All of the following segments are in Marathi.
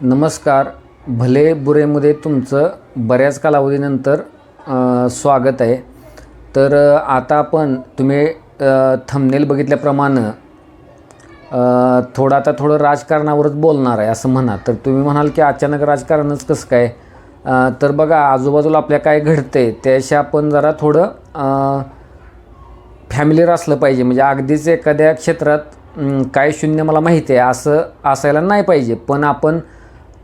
नमस्कार. भले बुरेमध्ये तुमचं बऱ्याच कालावधीनंतर स्वागत आहे. तर आता आपण तुम्ही थंबनेल बघितल्याप्रमाणे थोडं आता थोडं राजकारणावरच बोलणार आहे असं म्हणा तर तुम्ही म्हणाल की अचानक राजकारणच कसं काय? तर बघा आजूबाजूला आपल्या काय घडतंय त्याशी आपण जरा थोडं फॅमिलीर असलं पाहिजे. म्हणजे अगदीच एखाद्या क्षेत्रात काय शून्य मला माहिती आहे असं असायला नाही पाहिजे. पण आपण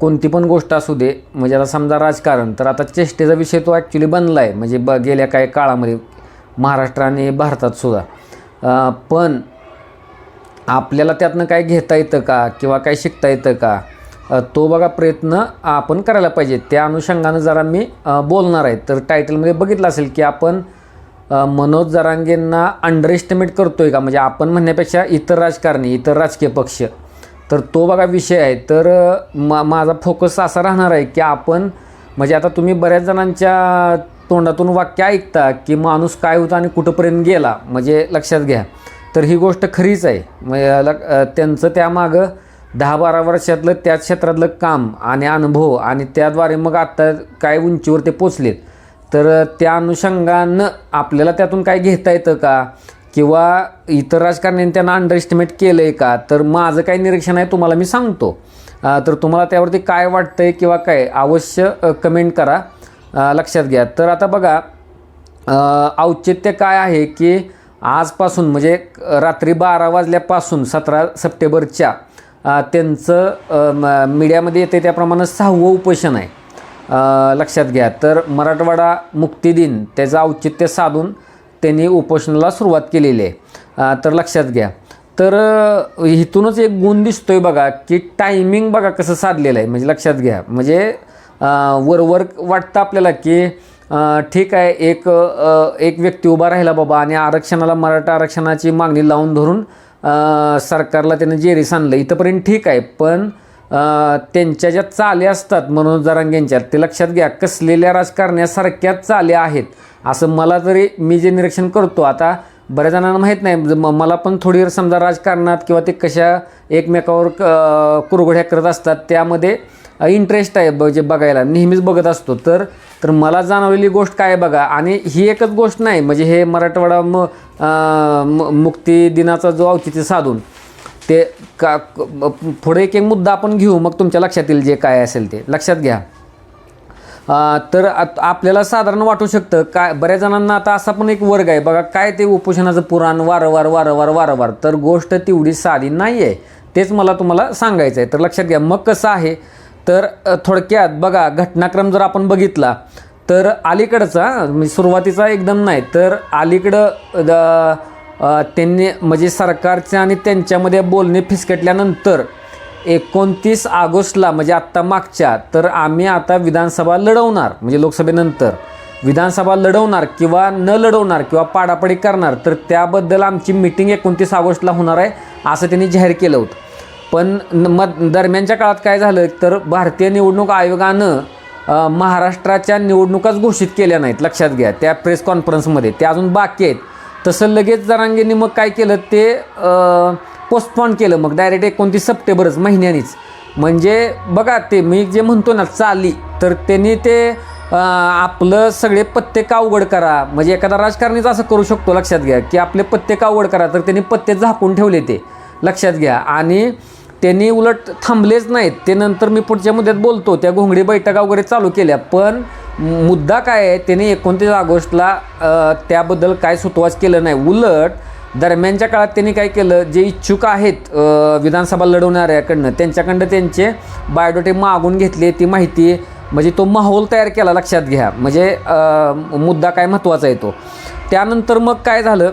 कोणती पण गोष्ट असू दे म्हणजे आता समजा राजकारण तर आता चेष्टेचा विषय तो ॲक्च्युली बनला आहे म्हणजे ब गेल्या काही काळामध्ये महाराष्ट्र आणि भारतात सुद्धा. पण आपल्याला त्यातनं काय घेता येतं का किंवा काय शिकता येतं का तो बघा प्रयत्न आपण करायला पाहिजे. त्या अनुषंगानं जरा मी बोलणार आहे. तर टायटलमध्ये बघितलं असेल की आपण मनोज जरांगेंना अंडर एस्टिमेट करतोय का? म्हणजे आपण म्हणण्यापेक्षा इतर राजकारणी इतर राजकीय पक्ष तर तो बघा विषय आहे. तर मा माझा फोकस असा राहणार आहे की आपण म्हणजे आता तुम्ही बऱ्याच जणांच्या तोंडातून वाक्य ऐकता की माणूस काय होता आणि कुठंपर्यंत गेला म्हणजे लक्षात घ्या. तर ही गोष्ट खरीच आहे. म्हणजे त्यांचं त्यामागं दहा बारा वर्षातलं त्या क्षेत्रातलं काम आणि अनुभव आणि त्याद्वारे मग आत्ता काय उंचीवर ते पोचलेत. तर त्या अनुषंगानं आपल्याला त्यातून काय घेता येतं का? किंवा इतर राजकारण्यांनी त्यांना अंडर एस्टिमेट केलं आहे का? तर माझं काय निरीक्षण आहे तुम्हाला मी सांगतो. तर तुम्हाला त्यावरती काय वाटतं आहे किंवा काय अवश्य कमेंट करा. लक्षात घ्या. तर आता बघा औचित्य काय आहे की आजपासून म्हणजे रात्री बारा वाजल्यापासून सतरा सप्टेंबरच्या त्यांचं मीडियामध्ये येते त्याप्रमाणे सहावं उपोषण आहे. लक्षात घ्या. तर मराठवाडा मुक्ती दिन त्याचं औचित्य साधून त्यांनी उपोषणाला सुरुवात केलेली आहे. तर लक्षात घ्या. तर इथूनच एक गुण दिसतोय बघा की टायमिंग बघा कसं साधलेलं आहे. म्हणजे लक्षात घ्या. म्हणजे वरवर वाटतं आपल्याला की ठीक आहे एक एक व्यक्ती उभा राहिला बाबा आणि आरक्षणाला मराठा आरक्षणाची मागणी लावून धरून सरकारला त्यानं जेरीस आणलं. इथंपर्यंत ठीक आहे पण त्यांच्या ज्या चाल्या असतात मनोज जरांगेंच्या ते लक्षात घ्या कसलेल्या राजकारण्यासारख्याच चाल्या आहेत. असं मला तरी मी जे निरीक्षण करतो आता बऱ्याच जणांना माहीत नाही म- मला पण थोडी समजा राजकारणात किंवा ते कशा एकमेकावर क- कुरघोड्या करत असतात त्यामध्ये इंटरेस्ट आहे ब जे बघायला नेहमीच बघत असतो. तर तर मला जाणवलेली गोष्ट काय आहे बघा आणि ही एकच गोष्ट नाही म्हणजे हे मराठवाडा म म- मुक्ती दिनाचा जो औचित्य साधून ते का पुढे एक एक मुद्दा आपण घेऊ मग तुमच्या लक्षात येईल जे काय असेल ते. लक्षात घ्या. तर आत- आपल्याला साधारण वाटू शकतं काय बऱ्याच जणांना आता असा पण एक वर्ग आहे. बघा काय ते उपोषणाचं पुराण वारंवार वारंवार वारंवार. तर गोष्ट तेवढी साधी नाही आहे तेच मला तुम्हाला सांगायचं आहे. तर लक्षात घ्या मग कसं आहे? तर थोडक्यात बघा घटनाक्रम जर आपण बघितला तर अलीकडचा म्हणजे सुरुवातीचा एकदम नाही तर अलीकडं त्यांनी म्हणजे सरकारच्या आणि त्यांच्यामध्ये बोलणे फिसकटल्यानंतर एकोणतीस ऑगस्टला म्हणजे आत्ता मागच्या तर आम्ही आता विधानसभा लढवणार म्हणजे लोकसभेनंतर. विधानसभा लढवणार किंवा न लढवणार किंवा पाडापाडी करणार तर त्याबद्दल आमची मिटिंग एकोणतीस ऑगस्टला होणार आहे असं त्यांनी जाहीर केलं होतं. पण न- मग दरम्यानच्या काळात काय झालं तर भारतीय निवडणूक आयोगानं महाराष्ट्राच्या निवडणुकाच घोषित केल्या नाहीत लक्षात घ्या. त्या प्रेस कॉन्फरन्समध्ये त्या अजून बाकी आहेत. तसं लगेच जरांगेंनी मग काय केलं ते पोस्टपॉन केलं. मग डायरेक्ट एकोणतीस सप्टेंबरच महिन्यानीच. म्हणजे बघा ते मी जे म्हणतो ना चाली तर त्यांनी ते आपलं सगळे पत्ते का उघड करा. म्हणजे एखादा राजकारणीच असं करू शकतो लक्षात घ्या. की आपले पत्ते का उघड करा तर त्यांनी पत्ते झाकून ठेवले ते. लक्षात घ्या. आणि त्यांनी उलट थांबलेच नाहीत. ते नंतर मी पुढच्या मुद्द्यात बोलतो त्या घोंगडी बैठका वगैरे चालू केल्या. पण मुद्दा काय आहे त्यांनी एकोणतीस ऑगस्टला त्याबद्दल काय सुतवाच केलं नाही. उलट दरम्यानच्या काळात त्यांनी काय केलं जे इच्छुक आहेत विधानसभा लढवणाऱ्याकडनं त्यांच्याकडनं त्यांचे बायोडोटे मागून घेतले ती माहिती म्हणजे तो माहोल तयार केला लक्षात घ्या. म्हणजे मुद्दा काय महत्त्वाचा आहे तो. त्यानंतर मग काय झालं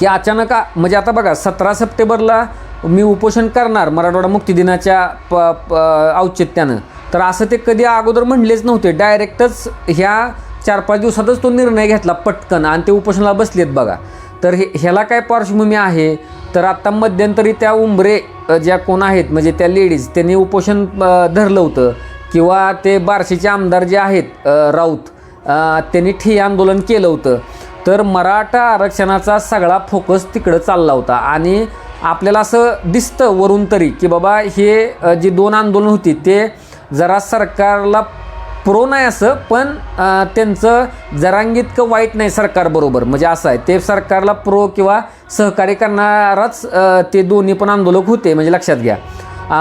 की अचानक आ- म्हणजे आता बघा सतरा सप्टेंबरला मी उपोषण करणार मराठवाडा मुक्ती दिनाच्या प प औचित्यानं. तर असं ते कधी अगोदर म्हणलेच नव्हते. डायरेक्टच ह्या चार पाच दिवसातच तो निर्णय घेतला पटकन आणि ते उपोषणाला बसलेत बघा. तर हे ह्याला काय पार्श्वभूमी आहे? तर आत्ता मध्यंतरी त्या उंबरे ज्या कोण आहेत म्हणजे त्या लेडीज त्यांनी उपोषण धरलं होतं. किंवा ते बार्शीचे आमदार जे आहेत राऊत त्यांनी ठे आंदोलन केलं होतं. तर मराठा आरक्षणाचा सगळा फोकस तिकडं चालला होता. आणि आपल्याला असं दिसतं वरून तरी की बाबा हे जे जी दोन आंदोलन होती ते जरा सरकारला प्रो नाही असं पण त्यांचं जरांगीतकं वाईट नाही सरकारबरोबर म्हणजे असं आहे ते सरकारला प्रो किंवा सहकार्य करणाराच ते दोन्ही पण आंदोलक होते म्हणजे लक्षात घ्या.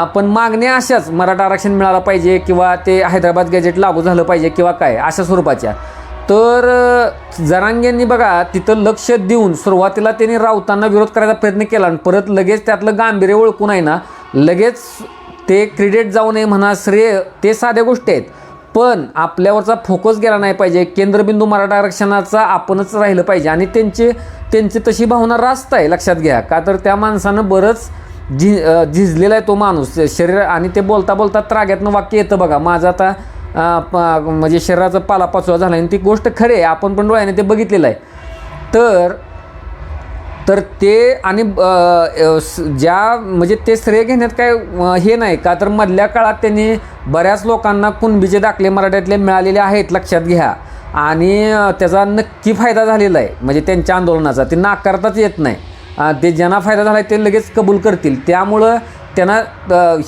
पण मागण्या अशाच मराठा आरक्षण मिळालं पाहिजे किंवा ते हैदराबाद गॅजेट लागू झालं पाहिजे किंवा काय अशा स्वरूपाच्या. तर जरांग्यांनी जरांगेंनी बघा तिथं लक्ष देऊन सुरुवातीला त्यांनी राऊतांना विरोध करायचा प्रयत्न केला आणि परत लगेच त्यातलं गांभीर्य ओळखून आहे ना लगेच ते क्रेडिट जाऊ नये म्हणा श्रेय ते साध्या गोष्टी आहेत. पण आपल्यावरचा फोकस गेला नाही पाहिजे. केंद्रबिंदू मराठा आरक्षणाचा आपणच राहिलं पाहिजे. आणि त्यांची त्यांची तशी भावना रास्त आहे लक्षात घ्या. का तर त्या माणसानं बरंच झि झिजलेला आहे तो माणूस. शरीर आणि ते बोलता बोलता त्राग्यातनं वाक्य येतं बघा. माझं आता प- म्हणजे शरीराचा पालापाचोळा झाला आणि ती गोष्ट खरे आहे. आपण पण डोळ्याने ते बघितलेलं आहे. तर तर ते आणि स- ज्या म्हणजे ते श्रेय घेण्यात काय हे नाही का? तर मधल्या काळात त्यांनी बऱ्याच लोकांना कुणबीचे दाखले मराठ्यातले मिळालेले आहेत लक्षात घ्या. आणि त्याचा नक्की फायदा झालेला आहे म्हणजे त्यांच्या आंदोलनाचा. ते नाकारताच येत नाही. ते ज्यांना फायदा झाला आहे ते लगेच कबूल करतील. त्यामुळं त्यांना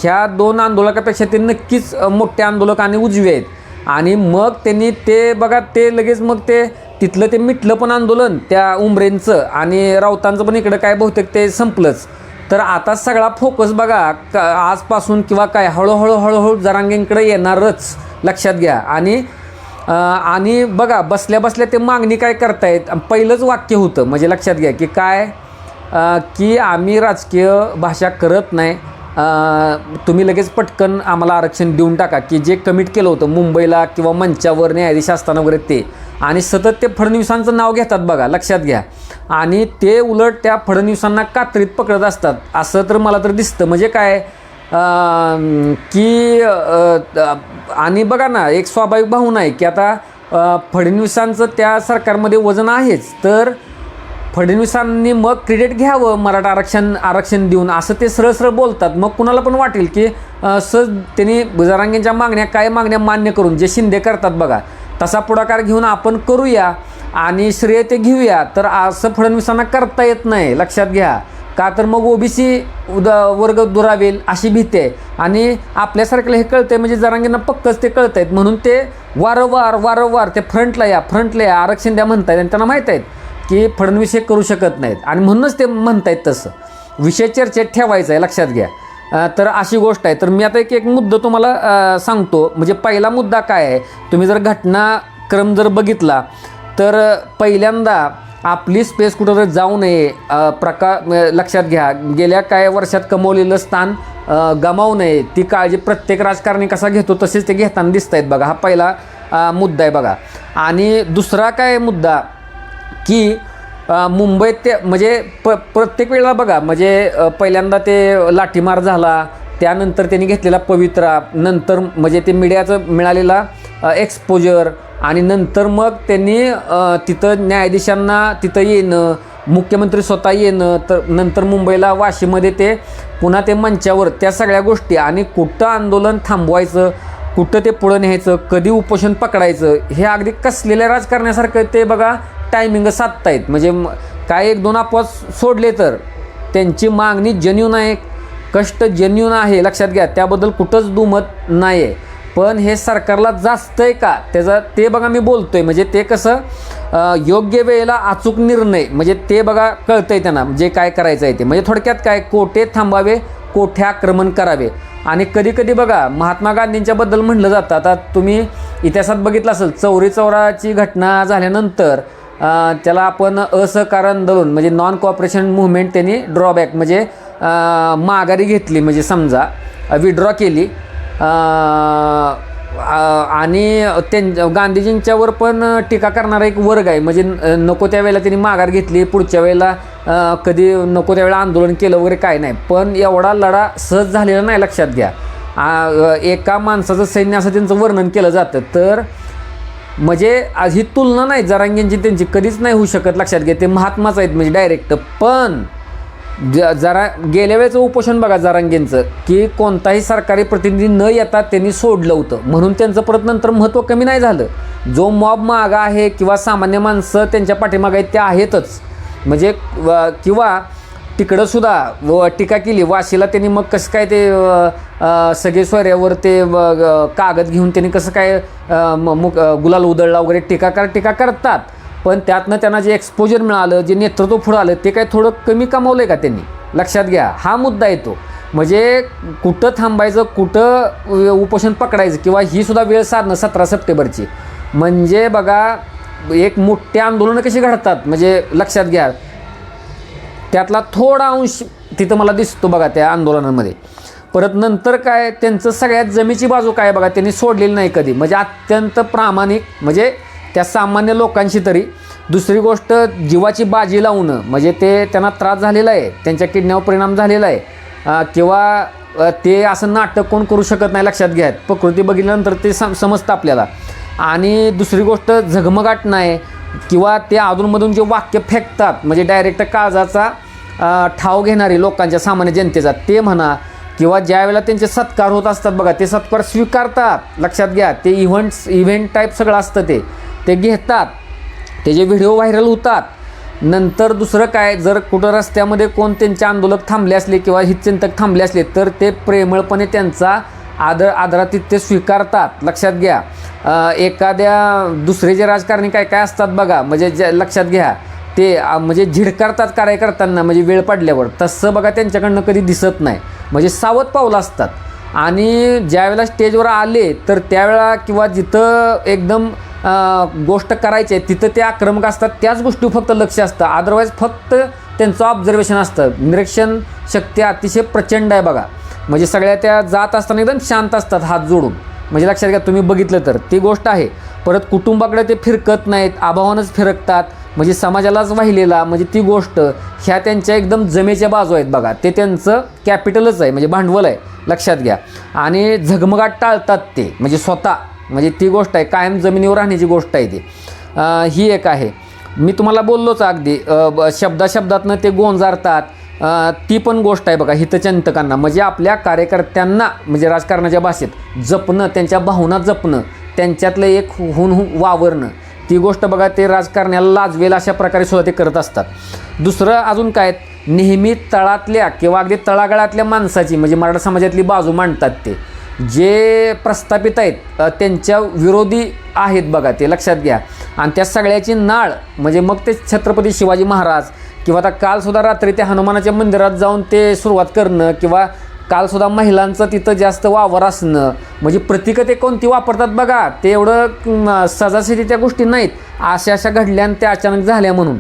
ह्या दोन आंदोलकापेक्षा ते नक्कीच मोठे आंदोलक आणि उजवे आहेत. आणि मग त्यांनी ते बघा ते लगेच मग ते तिथलं ते मिटलं पण आंदोलन त्या उमरेंचं आणि राऊतांचं पण इकडं काय बहुतेक ते संपलंच. तर आता सगळा फोकस बघा क आजपासून किंवा काय हळूहळू हळूहळू जरांगेंकडे येणारच लक्षात घ्या. आणि आणि बघा बसल्या बसल्या ते मागणी काय करतायत? पहिलंच वाक्य होतं म्हणजे लक्षात घ्या की काय की आम्ही राजकीय भाषा करत नाही तुम्ही लगेच पटकन आम्हाला आरक्षण देऊन टाका की जे कमिट केलं होतं मुंबईला किंवा मंचावर न्यायाधीश असताना वगैरे ते. आणि सतत ते फडणवीसांचं नाव घेतात बघा लक्षात घ्या. आणि ते उलट त्या फडणवीसांना कात्रीत पकडत असतात. असं तर मला तर दिसतं. म्हणजे काय? की आणि बघा ना एक स्वाभाविक भावना आहे की आता फडणवीसांचं त्या सरकारमध्ये वजन आहेच. तर फडणवीसांनी मग क्रेडिट घ्यावं मराठा आरक्षण आरक्षण देऊन असं ते सरळ सरळ बोलतात. मग कुणाला पण वाटेल की सहज त्यांनी जरांगेंच्या मागण्या काय मागण्या मान्य करून जे शिंदे करतात बघा तसा पुढाकार घेऊन आपण करूया आणि श्रेय ते घेऊया तर असं फडणवीसांना करता येत नाही. लक्षात घ्या. का तर मग ओबीसी उद वर्ग दुरावेल अशी भीती आहे. आणि आपल्यासारख्याला हे कळतंय म्हणजे जरांगींना पक्कच ते कळत आहेत म्हणून ते वारंवार वारंवार ते फ्रंटला या फ्रंटला या आरक्षण द्या म्हणतायत आणि त्यांना माहीत आहेत. की फडणवीस हे करू शकत नाहीत. आणि म्हणूनच ते म्हणत आहेत तसं. विषय चर्चेत ठेवायचं आहे लक्षात घ्या. तर अशी गोष्ट आहे. तर मी आता एक एक मुद्दा तुम्हाला सांगतो. म्हणजे पहिला मुद्दा काय आहे? तुम्ही जर घटनाक्रम जर बघितला तर पहिल्यांदा आपली स्पेस कुठं जाऊ नये. प्रका लक्षात घ्या. गेल्या काही वर्षात कमवलेलं स्थान गमावू नये. ती काळजी प्रत्येक राजकारणी कसा घेतो तसेच ते घेताना दिसत आहेत बघा. हा पहिला मुद्दा आहे बघा. आणि दुसरा काय मुद्दा? की मुंबईत ते म्हणजे प प्रत्येक वेळेला बघा म्हणजे पहिल्यांदा ते लाठीमार झाला त्यानंतर त्यांनी घेतलेला पवित्रा नंतर म्हणजे ते मीडियाचं मिळालेला एक्सपोजर आणि नंतर मग त्यांनी तिथं न्यायाधीशांना तिथं येणं मुख्यमंत्री स्वतः येणं तर नंतर मुंबईला वाशीमध्ये ते पुन्हा ते मंचावर त्या सगळ्या गोष्टी आणि कुठं आंदोलन थांबवायचं कुठं ते पुढं न्यायचं कधी उपोषण पकडायचं हे अगदी कसलेल्या राजकारण्यासारखं ते बघा टायमिंग साधतायत. म्हणजे काय एक दोन अपवाद सोडले तर त्यांची मागणी जन्यून आहे. कष्ट जन्यून आहे लक्षात घ्या. त्याबद्दल कुठंच दुमत नाही आहे पण हे सरकारला जास्त आहे का? त्याचा ते बघा मी बोलतो आहे म्हणजे ते कसं योग्य वेळेला अचूक निर्णय म्हणजे ते बघा कळतं आहे त्यांना जे काय करायचं आहे ते. म्हणजे थोडक्यात काय कोठे थांबावे कोठे आक्रमण करावे. आणि कधी कधी बघा महात्मा गांधींच्याबद्दल म्हटलं म्हणलं जातं. आता तुम्ही इतिहासात बघितलं असेल चौरी चौराची घटना झाल्यानंतर त्याला आपण असहकार आंदोलन म्हणजे नॉन कॉपरेशन मुवमेंट त्यांनी ड्रॉबॅक म्हणजे माघारी घेतली. म्हणजे समजा विड्रॉ केली. आणि त्यां गांधीजींच्यावर पण टीका करणारा एक वर्ग आहे. म्हणजे नको नको त्यावेळेला त्यांनी माघार घेतली. पुढच्या वेळेला कधी नको त्यावेळेला आंदोलन केलं वगैरे काय नाही. पण एवढा लढा सहज झालेला नाही लक्षात घ्या. एका माणसाचं सैन्य असं त्यांचं वर्णन केलं जातं. तर म्हणजे आज ही तुलना नाही जरांगेंची त्यांची कधीच नाही होऊ शकत लक्षात घ्या ते महात्माच आहेत म्हणजे डायरेक्ट पण ज जरा गेल्या वेळेचं उपोषण बघा जरांगेंचं की कोणताही सरकारी प्रतिनिधी न येता त्यांनी सोडलं होतं. म्हणून त्यांचं परत नंतर महत्त्व कमी नाही झालं. जो मॉब मागा आहे किंवा सामान्य माणसं त्यांच्या पाठीमागं आहेत ते आहेतच. म्हणजे किंवा तिकडं सुद्धा व टीका केली. वाशीला त्यांनी मग कसं काय ते सगळे सोयऱ्यावर ते कागद घेऊन त्यांनी कसं काय म- मुक गुलाल उधळला वगैरे टीकाकार टीका करतात. पण त्यातनं त्यांना जे एक्सपोजर मिळालं जे नेतृत्व पुढं आलं ते काय थोडं कमी कमावलं आहे का त्यांनी? लक्षात घ्या. हा मुद्दा येतो. म्हणजे कुठं थांबायचं कुठं उपोषण पकडायचं किंवा ही सुद्धा वेळ साधणं सतरा सप्टेंबरची. म्हणजे बघा एक मोठे आंदोलनं कशी घडतात? म्हणजे लक्षात घ्या. त्यातला थोडा अंश तिथं मला दिसतो बघा त्या आंदोलनामध्ये. परत नंतर काय त्यांचं सगळ्यात जमीची बाजू काय बघा त्यांनी सोडलेली नाही कधी. म्हणजे अत्यंत प्रामाणिक म्हणजे त्या सामान्य लोकांशी तरी. दुसरी गोष्ट जीवाची बाजी लावणं म्हणजे ते त्यांना त्रास झालेला आहे त्यांच्या किडन्यावर परिणाम झालेला आहे. किंवा ते असं नाटक कोण करू शकत नाही लक्षात घ्या. प्रकृती बघितल्यानंतर ते सम समजतं आपल्याला. आणि दुसरी गोष्ट झगमगाट नाही. किंवा ते अधूनमधून जे वाक्य फेकतात म्हणजे डायरेक्ट काळजाचा ठाव घेणारे लोकांच्या सामान्य जनतेचा ते म्हणा किंवा ज्या वेळेला त्यांचे सत्कार होत असतात बघा ते सत्कार स्वीकारतात. लक्षात घ्या ते इव्हेंट्स इव्हेंट टाईप सगळं असतं ते. ते घेतात. ते जे व्हिडिओ व्हायरल होतात. नंतर दुसरं काय जर कुठं रस्त्यामध्ये कोण त्यांचे आंदोलक थांबले असले किंवा हितचिंतक थांबले असले तर ते प्रेमळपणे त्यांचा आदर आदरातिथ्य स्वीकारतात. लक्षात घ्या. एखाद्या दुसरे जे राजकारणी काय काय असतात बघा म्हणजे जे लक्षात घ्या. ते म्हणजे झिडकारतात कार्यकर्त्यांना म्हणजे वेळ पडल्यावर. तसं बघा त्यांच्याकडनं कधी दिसत नाही. म्हणजे सावध पावलं असतात. आणि ज्यावेळेला स्टेजवर आले तर त्यावेळेला किंवा जिथं एकदम गोष्ट करायची आहे तिथं ते आक्रमक असतात. त्याच गोष्टी फक्त लक्ष असतं. अदरवाईज फक्त त्यांचं ऑब्झर्वेशन असतं. निरीक्षण शक्ती अतिशय प्रचंड आहे बघा. म्हणजे सगळ्या त्या जात असताना एकदम शांत असतात हात जोडून. म्हणजे लक्षात घ्या तुम्ही बघितलं तर ती गोष्ट आहे. परत कुटुंबाकडे ते फिरकत नाहीत आभावानच फिरकतात. म्हणजे समाजालाच वाहिलेला म्हणजे ती गोष्ट ह्या त्यांच्या एकदम जमेच्या बाजू आहेत बघा. ते त्यांचं कॅपिटलच आहे म्हणजे भांडवल आहे लक्षात घ्या. आणि झगमगाट टाळतात ते म्हणजे स्वतः. म्हणजे ती गोष्ट आहे कायम जमिनीवर राहण्याची गोष्ट आहे ती. ही एक आहे. मी तुम्हाला बोललोच अगदी ब- शब्दा शब्दातनं ते गोंजारतात. ती पण गोष्ट आहे बघा हितचिंतकांना. म्हणजे आपल्या कार्यकर्त्यांना म्हणजे राजकारणाच्या भाषेत जपणं त्यांच्या भावना जपणं त्यांच्यातलं एक हुन वावरणं ती गोष्ट बघा ते राजकारण्याला लाजवेल अशा प्रकारे सुद्धा ते करत असतात. दुसरं अजून काय नेहमी तळातल्या किंवा अगदी तळागाळातल्या माणसाची म्हणजे मराठा समाजातली बाजू मांडतात ते. जे प्रस्थापित आहेत त्यांच्या विरोधी आहेत बघा ते लक्षात घ्या. आणि त्या सगळ्याची नाळ म्हणजे मग ते छत्रपती शिवाजी महाराज किंवा आता कालसुद्धा रात्री त्या हनुमानाच्या मंदिरात जाऊन ते सुरुवात करणं किंवा कालसुद्धा महिलांचं तिथं जास्त वावर असणं म्हणजे प्रतीकं ते कोणती वापरतात बघा ते एवढं अं, त्या गोष्टी नाहीत. अशा अशा घडल्या आणि त्या अचानक झाल्या म्हणून.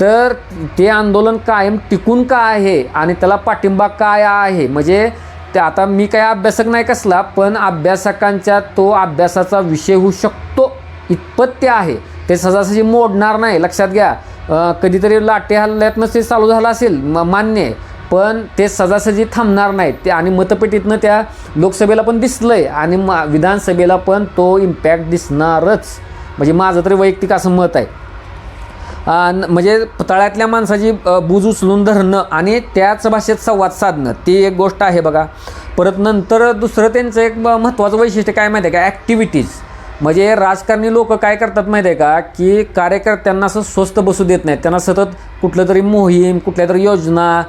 तर ते आंदोलन कायम टिकून का आहे आणि त्याला पाठिंबा काय आहे? म्हणजे ते आता मी काय अभ्यासक नाही कसला पण अभ्यासकांच्या तो अभ्यासाचा विषय होऊ शकतो इतपत ते आहे. ते सजासजी मोडणार नाही लक्षात घ्या. कधीतरी लाटे हल्ल्यातनं ते चालू झालं असेल म- मान्य आहे. पण ते सजासजी थांबणार नाहीत. ते आणि मतपेटीतनं त्या लोकसभेला पण दिसलं आहे आणि मा विधानसभेला पण तो इम्पॅक्ट दिसणारच. म्हणजे माझं तरी वैयक्तिक असं मत आहे. न- म्हणजे तळ्यातल्या माणसाची बूज उचलून धरणं आणि त्याच भाषेत संवाद साधणं ती एक गोष्ट आहे बघा. परत नंतर दुसरं त्यांचं एक म- महत्त्वाचं वैशिष्ट्य काय माहिती आहे का? ॲक्टिव्हिटीज म्हणजे राजकारणी लोक काय करतात माहिती आहे का? की कार्यकर्त्यांना असं स्वस्त बसू देत नाहीत. त्यांना सतत कुठलं तरी मोहीम कुठल्या तरी योजना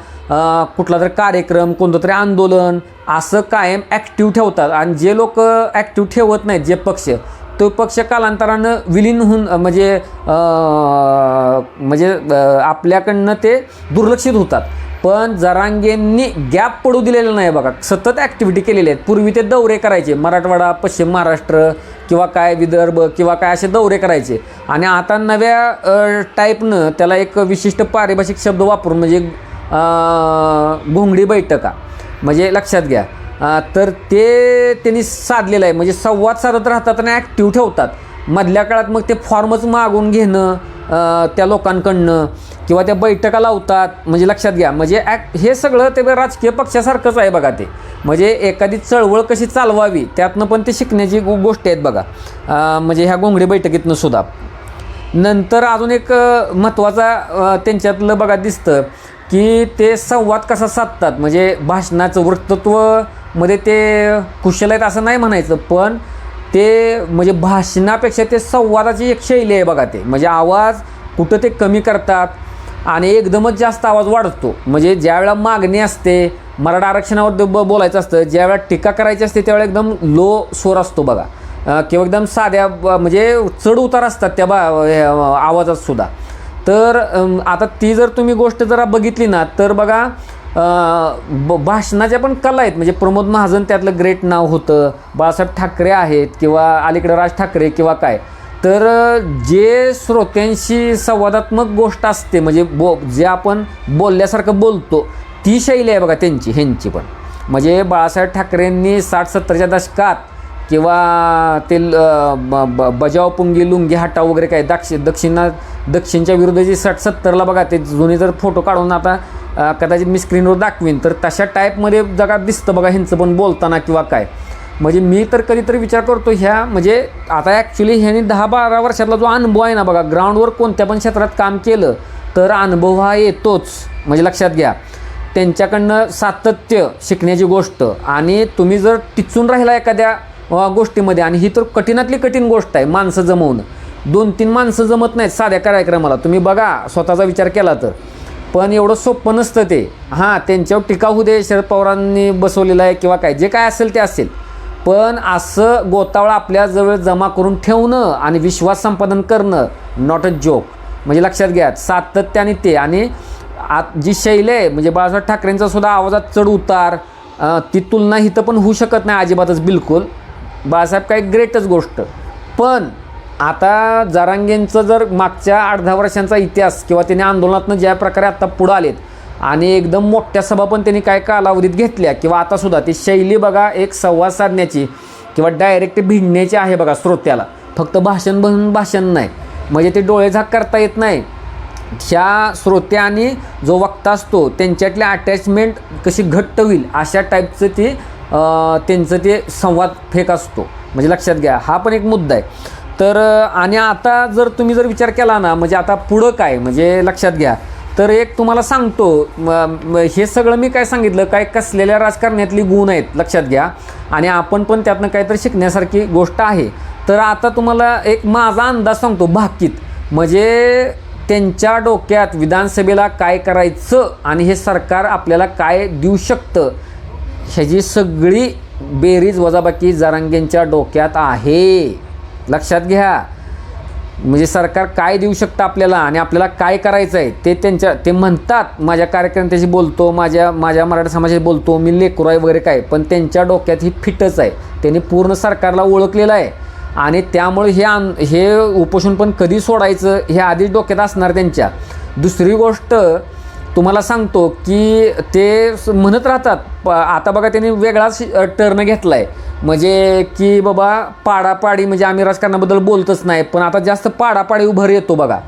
कुठला तरी कार्यक्रम कोणतं तरी आंदोलन असं कायम ॲक्टिव्ह ठेवतात. आणि जे लोक ॲक्टिव्ह ठेवत नाहीत जे पक्ष तो पक्ष कालांतरानं विलीन होऊन म्हणजे म्हणजे आपल्याकडनं ते दुर्लक्षित होतात. पण जरांगेंनी गॅप पडू दिलेलं नाही बघा. सतत ॲक्टिव्हिटी केलेली आहेत. पूर्वी ते दौरे करायचे. मराठवाडा पश्चिम महाराष्ट्र किंवा काय विदर्भ किंवा काय असे दौरे करायचे. आणि आता नव्या टाईपनं त्याला एक विशिष्ट पारिभाषिक शब्द वापरून म्हणजे घोंगडी बैठका. म्हणजे लक्षात घ्या. तर ते त्यांनी साधलेलं आहे. म्हणजे संवाद साधत राहतात आणि ॲक्टिव्ह ठेवतात. मधल्या काळात मग ते फॉर्मच मागून घेणं त्या लोकांकडनं किंवा त्या बैठका लावतात. म्हणजे लक्षात घ्या. म्हणजे ॲक्ट हे सगळं ते राजकीय पक्षासारखंच आहे बघा ते. म्हणजे एखादी चळवळ कशी चालवावी त्यातनं पण ते शिकण्याची गोष्टी आहेत बघा. म्हणजे ह्या घोंगडी बैठकीतनं सुद्धा. नंतर अजून एक महत्त्वाचा त्यांच्यातलं बघा दिसतं की ते संवाद कसा साधतात. म्हणजे भाषणाचं वक्तृत्वमध्ये ते कुशल आहेत असं नाही म्हणायचं पण ते म्हणजे भाषणापेक्षा ते संवादाची एक शैली आहे बघा ते. म्हणजे आवाज कुठं ते कमी करतात आणि एकदमच जास्त आवाज वाढतो. म्हणजे ज्यावेळेला मागणी असते मराठा आरक्षणावर ब बोलायचं असतं ज्यावेळेला टीका करायची असते त्यावेळेला एकदम लो स्वर असतो बघा. किंवा एकदम साध्या ब- म्हणजे चढ उतार असतात त्या बा आवाजात सुद्धा. तर आता ती जर तुम्ही गोष्ट जरा बघितली ना तर बघा ब- भाषणाच्या पण कला आहेत. म्हणजे प्रमोद महाजन त्यातलं ग्रेट नाव होतं बाळासाहेब ठाकरे आहेत किंवा अलीकडे राज ठाकरे किंवा काय. तर जे श्रोत्यांशी संवादात्मक गोष्ट असते म्हणजे बो जे आपण बोलल्यासारखं बोलतो ती शैली आहे बघा त्यांची ह्यांची पण. म्हणजे बाळासाहेब ठाकरेंनी साठ सत्तरच्या दशकात किंवा ते ब- ब- बजाव पुंगी लुंगी हटाव वगैरे काय दक्षि दक्षिणा दक्षिणच्या विरुद्ध जे साठ सत्तरला बघा ते जुने जर फोटो काढून आता कदाचित मी स्क्रीनवर दाखवीन तर तशा टाईपमध्ये जगा दिसतं बघा ह्यांचं पण बोलताना किंवा काय. म्हणजे मी तर कधीतरी विचार करतो ह्या म्हणजे आता ॲक्च्युली ह्याने दहा बारा वर्षातला जो अनुभव आहे ना बघा ग्राउंडवर कोणत्या पण क्षेत्रात काम केलं तर अनुभव हा येतोच. म्हणजे लक्षात घ्या त्यांच्याकडनं सातत्य शिकण्याची गोष्ट आणि तुम्ही जर टिचून राहिला एखाद्या गोष्टीमध्ये आणि ही तर कठीणातली कठीण गोष्ट आहे माणसं जमवणं दोन तीन माणसं जमत नाहीत साध्या कार्यक्रमाला. तुम्ही बघा स्वतःचा विचार केला तर. पण एवढं सोपं नसतं ते. हां त्यांच्यावर टीका होऊ दे शरद पवारांनी बसवलेलं आहे किंवा काय जे काय असेल ते असेल. पण असं गोतावळा आपल्याजवळ जमा करून ठेवणं आणि विश्वास संपादन करणं नॉट अ जोक म्हणजे लक्षात घ्या सातत्याने ते. आणि आत जी शैली आहे म्हणजे बाळासाहेब ठाकरेंचा सुद्धा आवाजात चढ उतार ती तुलना इथं पण होऊ शकत नाही अजिबातच बिलकुल. बाळासाहेब काय ग्रेटच गोष्ट. पण आता जारांगेंचं जर मागच्या आठ दहा वर्षांचा इतिहास किंवा त्यांनी आंदोलनातनं ज्या प्रकारे आता पुढं आलेत आणि एकदम मोठ्या सभा पण त्यांनी काय कालावधीत घेतल्या. किंवा आता सुद्धा ती शैली बघा एक संवाद साधण्याची किंवा डायरेक्ट भिडण्याची आहे बघा श्रोत्याला. फक्त भाषण बनून भाषण नाही. म्हणजे ते डोळेझाक करता येत नाही. ह्या श्रोते आणि जो वक्ता असतो त्यांच्यातली अटॅचमेंट कशी घट्ट होईल अशा टाईपचं ते त्यांचं ते संवाद फेक असतो. म्हणजे लक्षात घ्या हा पण एक मुद्दा आहे. तर आणि आता जर तुम्ही जर विचार केला ना म्हणजे आता पुढं काय? म्हणजे लक्षात घ्या. तर एक तुम्हाला सांगतो हे सगळं मी काय सांगितलं काय कसलेल्या राजकारण्यातली गुण आहेत लक्षात घ्या. आणि आपण पण त्यातनं काहीतरी शिकण्यासारखी गोष्ट आहे. तर आता तुम्हाला एक माझा अंदाज सांगतो भाकीत. म्हणजे त्यांच्या डोक्यात विधानसभेला काय करायचं आणि हे सरकार आपल्याला काय देऊ शकतं ह्याची सगळी बेरीज वजाबाकी जरांगेंच्या डोक्यात आहे. लक्षात घ्या. म्हणजे सरकार काय देऊ शकतं आपल्याला आणि आपल्याला काय करायचं आहे ते त्यांच्या ते म्हणतात. माझ्या कार्यकर्त्याशी बोलतो माझ्या माझ्या मराठा समाजाशी बोलतो मी लेकरू आहे वगैरे काय पण त्यांच्या डोक्यात ही फिटच आहे. त्यांनी पूर्ण सरकारला ओळखलेलं आहे. आणि त्यामुळे हे आन हे उपोषण पण कधी सोडायचं हे आधीच डोक्यात असणार त्यांच्या. दुसरी गोष्ट तुम्हाला सांगतो की ते स- म्हणत राहतात. प आता बघा त्यांनी वेगळाच टर्न घेतला आहे म्हणजे की बाबा पाडापाडी म्हणजे आम्ही राजकारणाबद्दल बोलतच नाही पण आता जास्त पाडापाडी उभर येतो बघा.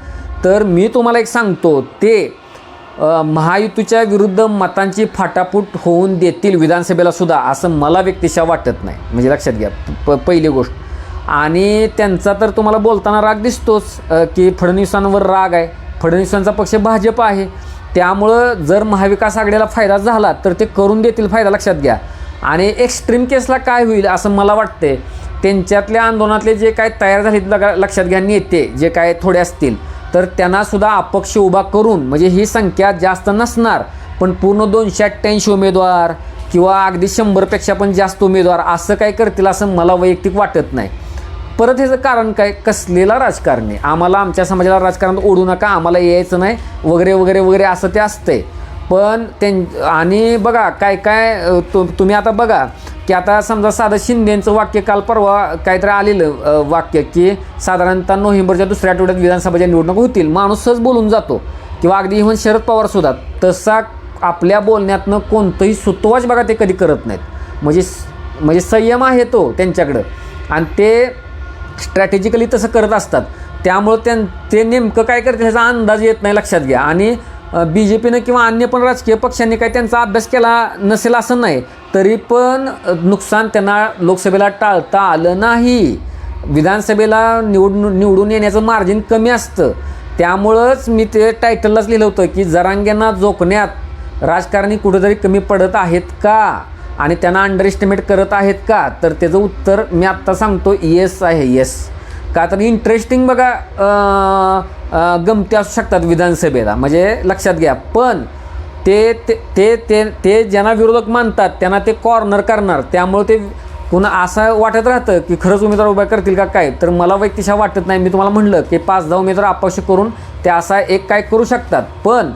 तर मी तुम्हाला एक सांगतो ते महायुतीच्या विरुद्ध मतांची फाटाफूट होऊन देतील विधानसभेला सुद्धा असं मला व्यक्तिशा वाटत नाही. म्हणजे लक्षात घ्या प पहिली गोष्ट. आणि त्यांचा तर तुम्हाला बोलताना राग दिसतोच की फडणवीसांवर राग आहे. फडणवीसांचा पक्ष भाजप आहे. त्यामुळं जर महाविकास आघाडीला फायदा झाला तर ते करून देतील फायदा लक्षात घ्या. आणि एक्स्ट्रीम केसला काय होईल असं मला वाटते त्यांच्यातल्या आंदोलनातले जे काय तयार झालेत लक्षात घ्या नेते जे काय थोडे असतील तर त्यांनासुद्धा अपक्ष उभा करून म्हणजे ही संख्या जास्त नसणार पण पूर्ण दोनशे अठ्ठ्याऐंशी उमेदवार किंवा अगदी शंभरपेक्षा पण जास्त उमेदवार असं काय करतील असं मला वैयक्तिक वाटत नाही. परत ह्याचं कारण काय? कसलेला राजकारणी? आम्हाला आमच्या समाजाला राजकारणात ओढू नका आम्हाला यायचं नाही वगैरे वगैरे वगैरे असं ते असतंय. पण त्यां आणि बघा काय काय तु तुम्ही आता बघा की आता समजा साधं शिंदेचं वाक्य काल परवा काहीतरी आलेलं वाक्य की साधारणतः नोव्हेंबरच्या दुसऱ्या आठवड्यात विधानसभेच्या निवडणूक होतील माणूस सहज बोलून जातो. किंवा अगदी इव्हन शरद पवार सुद्धा तसा आपल्या बोलण्यातनं कोणतंही सुतवाच बघा ते कधी करत नाहीत. म्हणजे म्हणजे संयम आहे तो त्यांच्याकडं. आणि ते स्ट्रॅटेजिकली तसं करत असतात. त्यामुळं त्यां ते नेमकं काय करते ह्याचा अंदाज येत नाही लक्षात घ्या. आणि बी जे पीनं किंवा अन्य पण राजकीय पक्षांनी काही त्यांचा अभ्यास केला नसेल असं नाही तरी पण नुकसान त्यांना लोकसभेला टाळता आलं नाही. विधानसभेला निवडून निवडून येण्याचं मार्जिन कमी असतं. त्यामुळंच मी ते टायटललाच लिहिलं होतं की जरांग्यांना जोखण्यात राजकारणी कुठेतरी कमी पडत आहेत का? आणि त्यांना अंडर एस्टिमेट करत आहेत का? तर त्याचं उत्तर मी आत्ता सांगतो येस आहे येस का तर इंटरेस्टिंग बघा गमती असू शकतात विधानसभेला. म्हणजे लक्षात घ्या पण ते ते ते ते ते ज्यांना विरोधक मानतात त्यांना ते कॉर्नर करणार. त्यामुळे ते पुन्हा असं वाटत राहतं की खरंच उमेदवार उभ्या करतील का काय? तर मला वैयक्तिशा वाटत नाही. मी तुम्हाला म्हणलं की पाच दहा उमेदवार अपक्ष करून ते असा एक काय करू शकतात. पण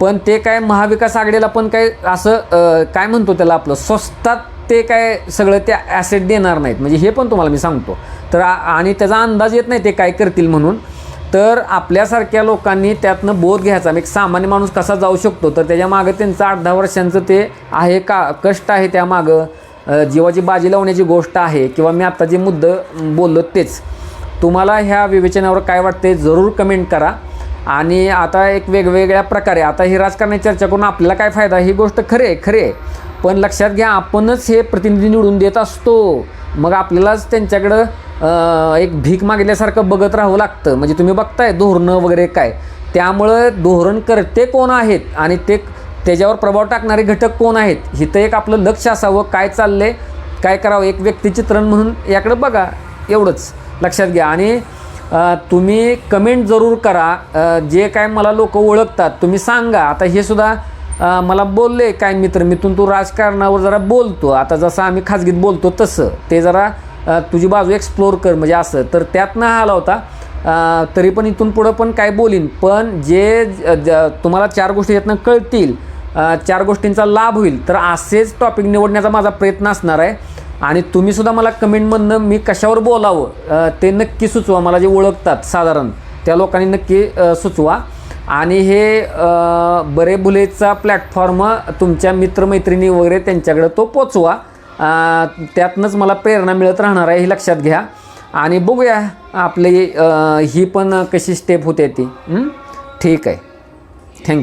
पण ते काय महाविकास आघाडीला पण काय असं काय म्हणतो त्याला आपलं स्वस्तात ते काय सगळं ते ॲसेट देणार नाहीत. म्हणजे हे पण तुम्हाला मी सांगतो. तर आणि त्याचा अंदाज येत नाही ते काय करतील म्हणून. तर आपल्यासारख्या लोकांनी त्यातनं बोध घ्यायचा. एक सामान्य माणूस कसा जाऊ शकतो? तर त्याच्या मागं त्यांचं आठ दहा वर्षांचं ते आहे का कष्ट आहे त्यामागं जीवाची बाजी लावण्याची गोष्ट आहे. किंवा मी आत्ता जे मुद्दं बोललो तेच. तुम्हाला ह्या विवेचनावर काय वाटते जरूर कमेंट करा. आणि आता एक वेगवेगळ्या प्रकारे आता ही राजकारणाची चर्चा करून आपल्याला काय फायदा? ही गोष्ट खरे आहे खरे आहे. पण लक्षात घ्या आपणच हे प्रतिनिधी निवडून देत असतो. मग आपल्यालाच त्यांच्याकडं एक भीक मागल्यासारखं बघत राहावं लागतं. म्हणजे तुम्ही बघताय धोरणं वगैरे काय. त्यामुळं धोरण करते कोण आहेत आणि ते त्याच्यावर प्रभाव टाकणारे घटक कोण आहेत? हिथं एक आपलं लक्ष असावं काय चाललंय काय करावं एक व्यक्तिचित्रण म्हणून याकडं बघा एवढंच. लक्षात घ्या. आणि तुम्ही कमेंट जरूर करा. जे काय मला लोक ओळखतात तुम्ही सांगा. आता हे सुद्धा मला बोलले काय मित्र मी तू राजकारणावर जरा बोलतो. आता जसं आम्ही खाजगीत बोलतो तसं. ते जरा तुझी बाजू एक्सप्लोर कर म्हणजे असं. तर त्यातनं हा आला होता. तरी पण इथून पुढं पण काय बोलीन. पण जे ज- तुम्हाला चार गोष्टी यातनं कळतील चार गोष्टींचा लाभ होईल. तर असेच टॉपिक निवडण्याचा माझा प्रयत्न असणार आहे. आणि तुम्हीसुद्धा मला कमेंटमधनं मी कशावर बोलावं ते नक्की सुचवा. मला जे ओळखतात साधारण त्या लोकांनी नक्की सुचवा. आणि हे बरे बुलेचा प्लॅटफॉर्म तुमच्या मित्रमैत्रिणी वगैरे त्यांच्याकडे तो पोचवा. त्यातनंच मला प्रेरणा मिळत राहणार आहे हे लक्षात घ्या. आणि बघूया आपली ही पण कशी स्टेप होते ती. ठीक आहे. थँक्यू